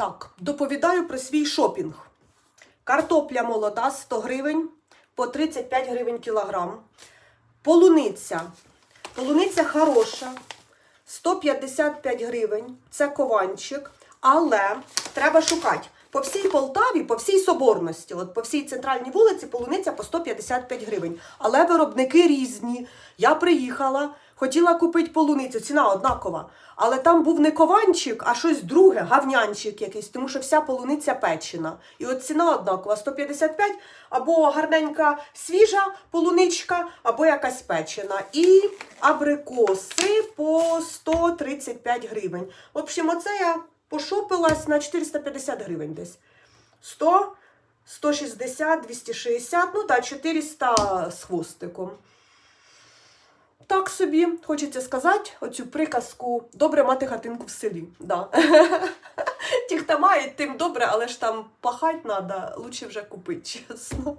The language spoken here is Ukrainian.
Так, доповідаю про свій шопінг. Картопля молода 100 гривень по 35 гривень кілограм. Полуниця. Полуниця хороша. 155 гривень. Це кованчик. Але треба шукати. По всій Полтаві, по всій Соборності, от по всій центральній вулиці полуниця по 155 гривень. Але виробники різні. Я приїхала, хотіла купити полуницю, ціна однакова. Але там був не кованчик, а щось друге, гавнянчик якийсь, тому що вся полуниця печена. І от ціна однакова 155, або гарненька свіжа полуничка, або якась печена. І абрикоси по 135 гривень. В общем, оце я пошопилась на 450 гривень десь. 100, 160, 260, ну так, 400 з хвостиком. Собі, хочеться сказати, оцю приказку добре мати хатинку в селі. Да. Ті, хто мають, тим добре, але ж там пахать треба, лучше вже купити, чесно.